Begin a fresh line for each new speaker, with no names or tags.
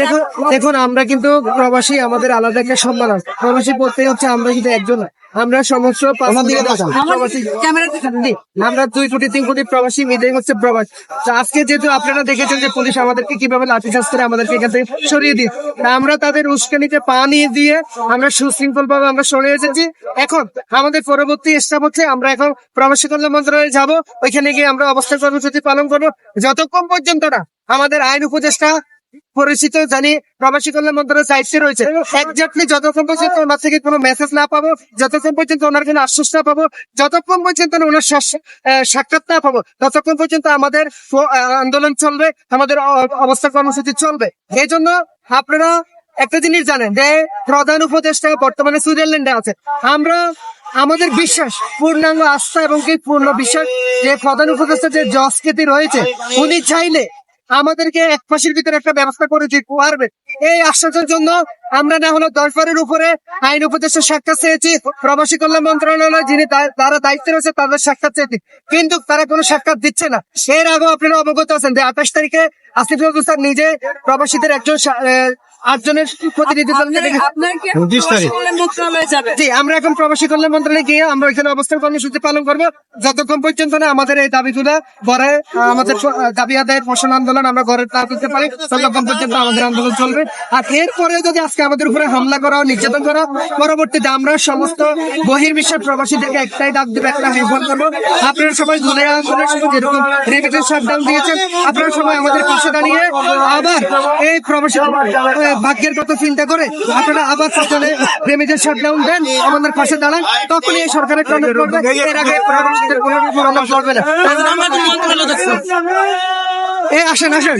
দেখুন দেখুন আমরা কিন্তু প্রবাসী আমাদের আলাদা একটা সম্মান আছে। প্রবাসী বলতে হচ্ছে আমরা কিন্তু একজন আমরা সমস্ত আমরা দুই কোটি তিন কোটি প্রবাসী মিলে হচ্ছে প্রবাস। আজকে যেহেতু আপনারা দেখেছেন যে পুলিশ আমাদেরকে কীভাবে লাঠিচার্জ করে আমাদেরকে এখান থেকে সরিয়ে তা আমরা তাদের উস্কানিতে পা নিয়ে দিয়ে আমরা সুশৃঙ্খল ভাবে আমরা সরে এসেছি। এখন আমাদের পরবর্তী স্টাপ হচ্ছে আমরা এখন প্রবাসী কল্যাণ মন্ত্রণালয়ে যাব। ওইখানে গিয়ে আমরা অবস্থান কর্মসূচি পালন করব। যতক্ষণ পর্যন্ত না আমাদের আইন উপদেষ্টা পরিচিত জানি প্রবাসী কল্যাণ মন্ত্রণালয়ের দায়িত্বে রয়েছে। একজাক্টলি যতক্ষণ পর্যন্ত ওনার থেকে কোনো মেসেজ না পাবো, যতক্ষণ পর্যন্ত ওনার কোনো আশ্বাস না পাবো, যতক্ষণ পর্যন্ত ওনার সাক্ষাৎ না পাবো, ততক্ষণ পর্যন্ত আমাদের আন্দোলন চলবে, আমাদের অবস্থা কর্মসূচি চলবে। এই জন্য আপনারা একটা জিনিস জানেন যে, প্রধান উপদেষ্টা বর্তমানে সুইজারল্যান্ডে আছে। আমরা, আমাদের বিশ্বাস, পূর্ণাঙ্গ আস্থা এবং কি পূর্ণ বিশ্বাস যে প্রধান উপদেষ্টা যে জসকেতি রয়েছে, উনি চাইলে আমাদেরকে এক মাসের ভিতরে একটা ব্যবস্থা করে দিতে পারবে। এই আশ্বাসের জন্য আমরা না হলো দশ বারের উপরে আইন উপদেষ্টা সাক্ষাৎ চেয়েছি। প্রবাসী কল্যাণ মন্ত্রণালয় যিনি তারা দায়িত্বে রয়েছে তাদের সাক্ষাৎ চেয়েছি। কিন্তু তারা কোনো সাক্ষাৎ দিচ্ছে না। এর আগেও আপনারা অবগত আছেন যে আঠাশ তারিখে আসিফ নজরুল স্যার নিজে প্রবাসীদের একজন আটজনের প্রতিনিধি জি আমরা এখন প্রবাসী কল্যাণ মন্ত্রণালয়ে গিয়ে আমরা এখানে অবস্থান কর্মসূচি পালন করব। যতক্ষণ পর্যন্ত না আমাদের এই দাবি তুলে ঘরে আমাদের দাবি আদায়ের পোষণ আন্দোলন আমরা পারি ততক্ষণ পর্যন্ত আমাদের আন্দোলন চলবে। আর এরপরে যদি আজকে আমাদের উপরে হামলা করা নির্যাতন করা পরবর্তীতে আমরা সমস্ত বহির্বিশ্বের প্রবাসীদেরকে একটাই ডাক দেবো একটা আহ্বান করব। আপনারা সবাই ধরে যেরকম রেমিটেন্স শাটডাউন দিয়েছেন আপনারা সবাই আমাদের পাশে দাঁড়িয়ে আবার এই প্রবাসী ভাগ্যের কথা চিন্তা করে আপনারা আবার সচলে রেমিটেন্স শাটডাউন দেন আমাদের পাশে দাঁড়ান তখনই এই সরকারের কর্নার করবে এর আগে প্রবাসীদের কোনো করবে না। এই আসেন আসেন।